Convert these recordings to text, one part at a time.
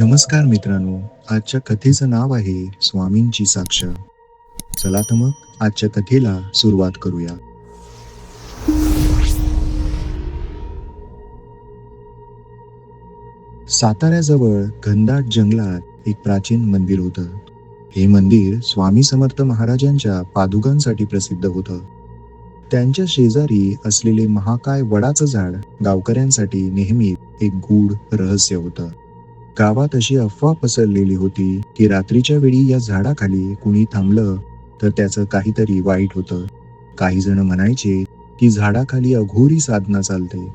नमस्कार मित्रांनो आजच्या कथेचं नाव आहे स्वामींची साक्ष. चला तर मग आजच्या कथेला सुरुवात करूया. साताऱ्याजवळ घनदाट जंगलात एक प्राचीन मंदिर होतं. हे मंदिर स्वामी समर्थ महाराजांच्या पादुकांसाठी प्रसिद्ध होतं. त्यांच्या शेजारी असलेले महाकाय वडाचं झाड गावकऱ्यांसाठी नेहमी एक गूढ रहस्य होतं. गावात अशी अफवा पसरलेली होती की रात्रीच्या वेळी या झाडाखाली कुणी थांबलं तर त्याचं काहीतरी वाईट होतं. काही जण म्हणायचे की झाडाखाली अघोरी साधना चालते.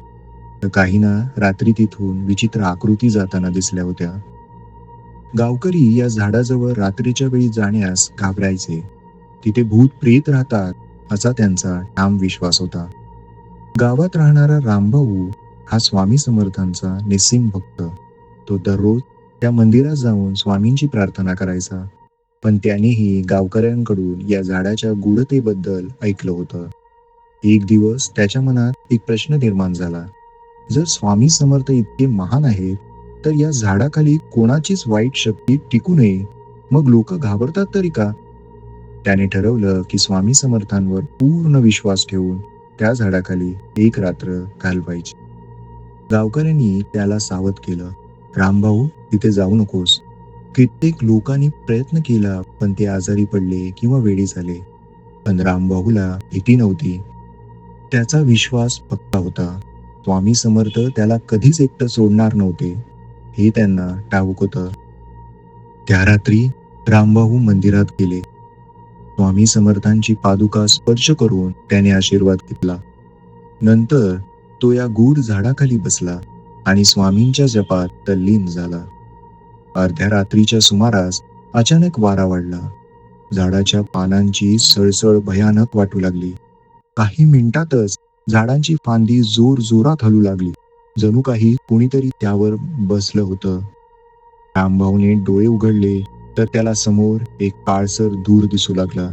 तर काहींना रात्री तिथून विचित्र आकृती जाताना दिसल्या होत्या. गावकरी या झाडाजवळ रात्रीच्या वेळी जाण्यास घाबरायचे. तिथे भूत प्रेत राहतात असा त्यांचा ठाम विश्वास होता. गावात राहणारा रामभाऊ हा स्वामी समर्थांचा निस्सिम भक्त. तो दररोज त्या मंदिरात जाऊन स्वामींची प्रार्थना करायचा. पण त्यानेही गावकऱ्यांकडून या झाडाच्या गूढतेबद्दल ऐकलं होतं. एक दिवस त्याच्या मनात एक प्रश्न निर्माण झाला. जर स्वामी समर्थ इतके महान आहेत तर या झाडाखाली कोणाचीच वाईट शक्ती टिकू नये. मग लोक घाबरतात तरी का? त्याने ठरवलं की स्वामी समर्थांवर पूर्ण विश्वास ठेवून त्या झाडाखाली एक रात्र घालवायची. गावकऱ्यांनी त्याला सावध केलं. रामभाऊ तिथे जाऊ नकोस. कित्येक लोकांनी प्रयत्न केला पण ते आजारी पडले किंवा वेळी झाले. पण रामभाऊला भीती नव्हती. त्याचा विश्वास पक्का होता. स्वामी समर्थ त्याला कधीच एकटं सोडणार नव्हते. हे त्यांना ठाऊक होतं. त्या रात्री रामभाऊ मंदिरात गेले. स्वामी समर्थांची पादुका स्पर्श करून त्याने आशीर्वाद घेतला. नंतर तो या गूढ झाडाखाली बसला. आणि स्वामींच्या जपात तल्लीन झाला. अर्ध्या रात्रीच्या सुमारास अचानक वारा वाढला. झाडाच्या पानांची सळसळ भयानक वाटू लागली. काही मिनिटातच झाडांची फांदी जोर जोरात हलू लागली. जणू काही कोणीतरी त्यावर बसलं होतं. रामभाऊने डोळे उघडले तर त्याला समोर एक काळसर धूर दिसू लागला.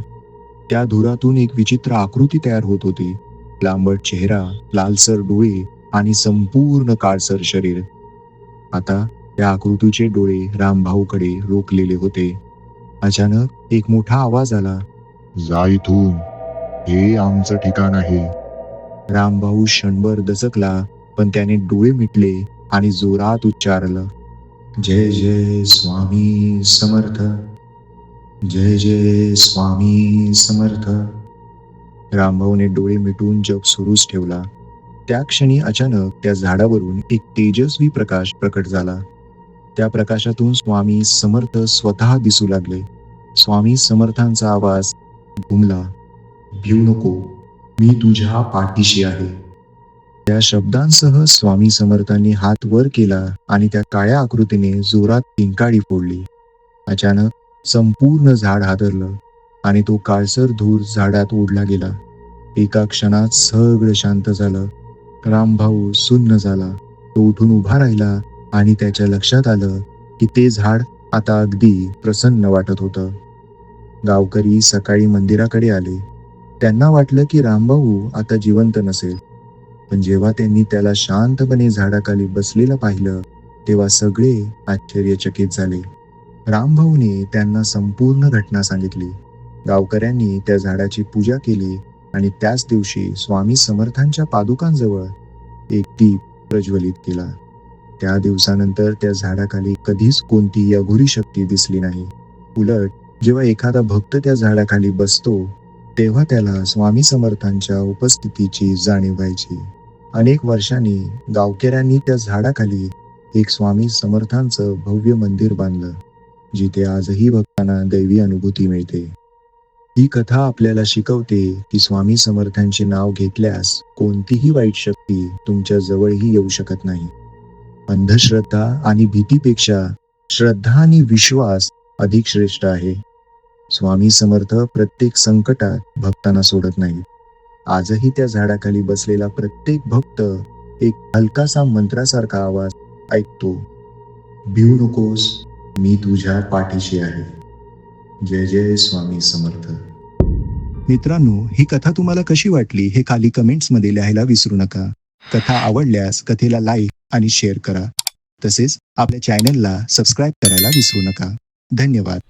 त्या धुरातून एक विचित्र आकृती तयार होत होती. लांबट चेहरा लालसर डोळे आणि संपूर्ण काळसर शरीर. आता त्या आकृतीचे डोळे रामभाऊकडे रोखलेले होते. अचानक एक मोठा आवाज आला. जा इथून. हे आमचं ठिकाण आहे. रामभाऊ क्षणभर दचकला पण त्याने डोळे मिटले आणि जोरात उच्चारलं. जय जय स्वामी समर्थ. जय जय स्वामी समर्थ. रामभाऊने डोळे मिटून जप सुरूच ठेवला. त्या क्षणी अचानक त्या झाडावरून एक तेजस्वी प्रकाश प्रकट झाला. त्या प्रकाशातून स्वामी समर्थ स्वतः दिसू लागले. स्वामी समर्थांचा आवाज घुमला भिऊ नको. मी तुझ्या पाठीशी आहे. त्या शब्दांसह स्वामी समर्थांनी हात वर केला आणि त्या काळ्या आकृतीने जोरात किंकाळी फोडली. अचानक संपूर्ण झाड हादरलं आणि तो काळसर धूर झाडात ओढला गेला. एका क्षणात सगळं शांत झालं. रामभाऊ सुन्न झाला. तो उठून उभा राहिला आणि त्याच्या लक्षात आलं की ते झाड आता अगदी प्रसन्न वाटत होतं. गावकरी सकाळी मंदिराकडे आले. त्यांना वाटलं की रामभाऊ आता जिवंत नसेल. पण जेव्हा त्यांनी त्याला शांतपणे झाडाखाली बसलेलं पाहिलं तेव्हा सगळे आश्चर्यचकित झाले. रामभाऊने त्यांना संपूर्ण घटना सांगितली. गावकऱ्यांनी त्या झाडाची पूजा केली आणि त्याच दिवशी स्वामी समर्थांच्या पादुकांजवळ एक दीप प्रज्वलित केला. त्या दिवसानंतर त्या झाडाखाली कधीच कोणतीही अघोरी शक्ती दिसली नाही. उलट जेव्हा एखादा भक्त त्या झाडाखाली बसतो तेव्हा त्याला स्वामी समर्थांच्या उपस्थितीची जाणीव व्हायची. अनेक वर्षांनी गावकऱ्यांनी त्या झाडाखाली एक स्वामी समर्थांचं भव्य मंदिर बांधलं जिथे आजही भक्तांना दैवी अनुभूती मिळते. ही कथा आपल्याला शिकवते की स्वामी समर्थांचे नाव घेतल्यास कोणतीही वाईट शक्ती तुमच्या जवळही येऊ शकत नाही. अंधश्रद्धा आणि भीतीपेक्षा श्रद्धा आणि विश्वास अधिक श्रेष्ठ आहे. स्वामी समर्थ प्रत्येक संकटात भक्तांना सोडत नाही. आजही त्या झाडाखाली बसलेला प्रत्येक भक्त एक हलकासा मंत्रासारखा आवाज ऐकतो. भिऊ नकोस मी तुझ्या पाठीशी आहे. जय जय स्वामी समर्थ. मित्रांनो ही कथा तुम्हाला कशी वाटली हे खाली कमेंट्समध्ये लिहायला विसरू नका. कथा आवडल्यास कथेला लाईक आणि शेअर करा. तसेच आपल्या चॅनलला सबस्क्राईब करायला विसरू नका. धन्यवाद.